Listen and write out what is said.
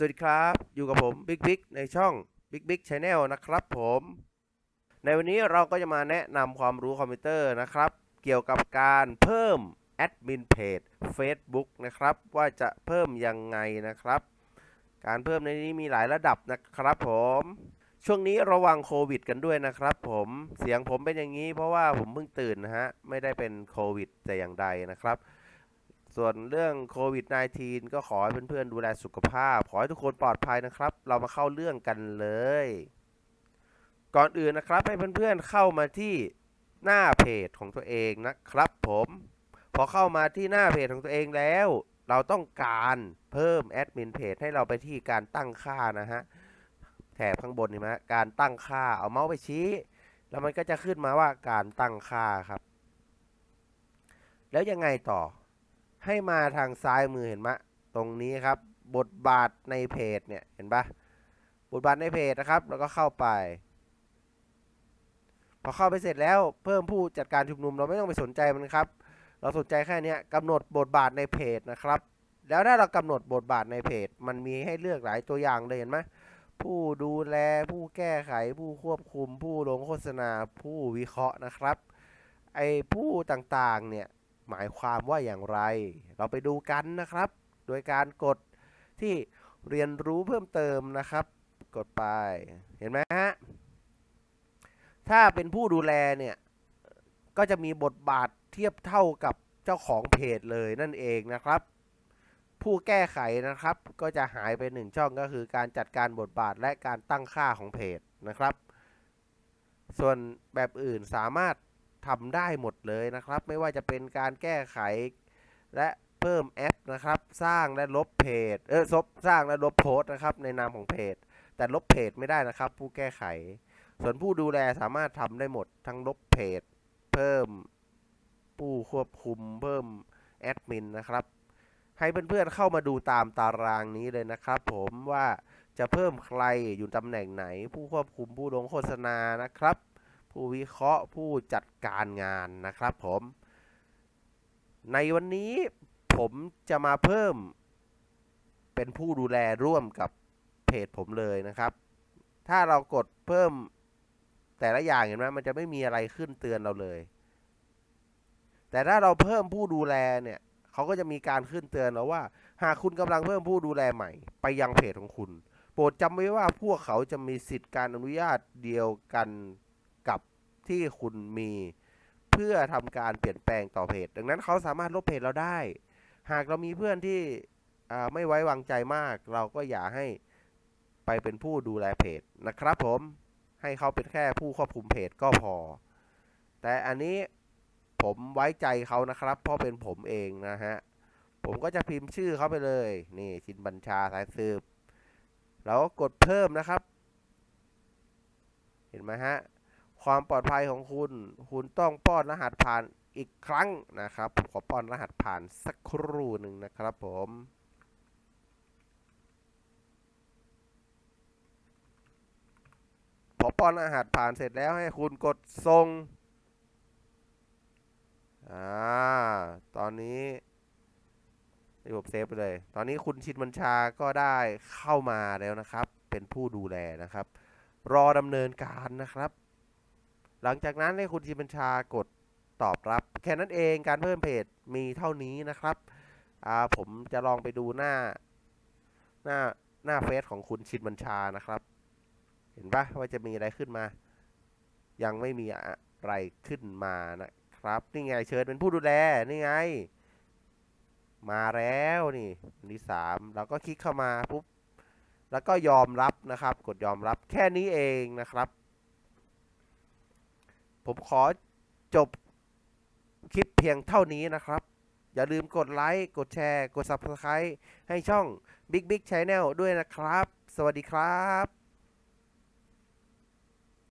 สวัสดีครับ อยู่กับผมบิ๊กบิ๊กในช่อง Big Big Channel นะครับผม ในวันนี้เราก็จะมาแนะนำความรู้คอมพิวเตอร์นะครับ เกี่ยวกับการเพิ่มแอดมินเพจ Facebook นะครับ ว่าจะเพิ่มยังไงนะครับ การเพิ่มในนี้มีหลายระดับนะครับผม ช่วงนี้ระวังโควิดกันด้วยนะครับผมเสียงผมเป็นอย่างนี้เพราะว่าผมเพิ่งตื่นนะฮะ ไม่ได้เป็นโควิดแต่อย่างใดนะครับ ส่วนเรื่องโควิด -19 ก็ขอให้เพื่อนๆดูแลสุขภาพ ขอให้ทุกคนปลอดภัยนะครับ เรามาเข้าเรื่องกันเลย ก่อนอื่นนะครับให้เพื่อนๆเข้ามาที่หน้าเพจของตัวเองนะครับผม พอเข้ามาที่หน้าเพจของตัวเองแล้ว เราต้องการเพิ่มแอดมินเพจให้เราไปที่การตั้งค่านะฮะแถบข้างบนเห็นไหมะการตั้งค่าเอาเมาส์ไปชี้ แล้วมันก็จะขึ้นมาว่าการตั้งค่าครับ แล้วยังไงต่อ ให้มาทางซ้ายมือเห็นไหมตรงนี้ครับ บทบาทในเพจเนี่ยเห็นปะบทบาทในเพจนะครับ แล้วก็เข้าไป พอเข้าไปเสร็จแล้วเพิ่มผู้จัดการชุมนุมเราไม่ต้องไปสนใจมันครับ เราสนใจแค่เนี้ยกำหนดบทบาทในเพจนะครับ แล้วถ้าเรากำหนดบทบาทในเพจ มันมีให้เลือกหลายตัวอย่างเลยเห็นไหมผู้ดูแลผู้แก้ไข ผู้ควบคุม ผู้ลงโฆษณา ผู้วิเคราะห์นะครับ ไอ้ผู้ต่างๆเนี่ย หมายความว่าอย่างไร เราไปดูกันนะครับ โดยการกดที่เรียนรู้เพิ่มเติมนะครับ กดไปเห็นไหมฮะถ้าเป็นผู้ดูแลเนี่ย ก็จะมีบทบาทเทียบเท่ากับเจ้าของเพจเลยนั่นเองนะครับ ผู้แก้ไขนะครับ ก็จะหายไปหนึ่งช่องก็คือการจัดการบทบาทและการตั้งค่าของเพจนะครับ ส่วนแบบอื่นสามารถ ทำได้หมดเลยนะครับ ไม่ว่าจะเป็นการแก้ไขและเพิ่มแอดนะครับ สร้างและลบเพจ เออซบสร้างและลบโพสต์นะครับ ในนามของเพจ แต่ลบเพจไม่ได้นะครับ ผู้แก้ไข ส่วนผู้ดูแลสามารถทำได้หมดทั้งลบเพจ เพิ่มผู้ควบคุมเพิ่มแอดมินนะครับ ให้เพื่อนๆเข้ามาดูตามตารางนี้เลยนะครับ ผมว่าจะเพิ่มใครอยู่ตำแหน่งไหน ผู้ควบคุมผู้ลงโฆษณานะครับ ผู้วิเคราะห์ผู้จัดการงานนะครับผม ในวันนี้ผมจะมาเพิ่มเป็นผู้ดูแลร่วมกับเพจผมเลยนะครับ ถ้าเรากดเพิ่มแต่ละอย่างเห็นไหมมันจะไม่มีอะไรขึ้นเตือนเราเลย แต่ถ้าเราเพิ่มผู้ดูแลเนี่ยเขาก็จะมีการขึ้นเตือนเราว่า หากคุณกำลังเพิ่มผู้ดูแลใหม่ ไปยังเพจของคุณ โปรดจำไว้ว่าพวกเขาจะมีสิทธิ์การอนุญาตเดียวกัน กับที่คุณมี เพื่อทำการเปลี่ยนแปลงต่อเพจ ดังนั้นเขาสามารถลบเพจเราได้ หากเรามีเพื่อนที่ไม่ไว้วางใจมาก เราก็อย่าให้ไปเป็นผู้ดูแลเพจนะครับผมให้เขาเป็นแค่ผู้ควบคุมเพจก็พอ แต่อันนี้ผมไว้ใจเขานะครับ เพราะเป็นผมเองนะฮะ ผมก็จะพิมพ์ชื่อเขาไปเลย นี่ชินบัญชาสายสืบ แล้วก็กดเพิ่มนะครับ เห็นไหมฮะ ความปลอดภัยของคุณ คุณต้องป้อนรหัสผ่านอีกครั้งนะครับผมขอป้อนรหัสผ่านสักครู่หนึ่งนะครับผมพอป้อนรหัสผ่านเสร็จแล้วให้คุณกดส่งอ่าตอนนี้นี่ผมเซฟไปเลย ตอนนี้คุณชินบัญชาก็ได้เข้ามาแล้วนะครับ เป็นผู้ดูแลนะครับ รอดำเนินการนะครับ หลังจากนั้นให้คุณชินบัญชากดตอบรับ แค่นั้นเองการเพิ่มเพจมีเท่านี้นะครับผมจะลองไปดูหน้า หน้าหน้าเฟซของคุณชินบัญชานะครับ เห็นปะว่าจะมีอะไรขึ้นมา ยังไม่มีอะไรขึ้นมานะครับ นี่ไงเชิญเป็นผู้ดูแลนี่ไง มาแล้วนี่อันที่สามเราก็คลิกเข้ามาปุ๊บแล้วก็ยอมรับนะครับ กดยอมรับแค่นี้เองนะครับ ผมขอจบคลิปเพียงเท่านี้นะครับ อย่าลืมกดไลค์ กดแชร์ กด Subscribe ให้ช่อง Big Big Channel ด้วยนะครับ สวัสดีครับ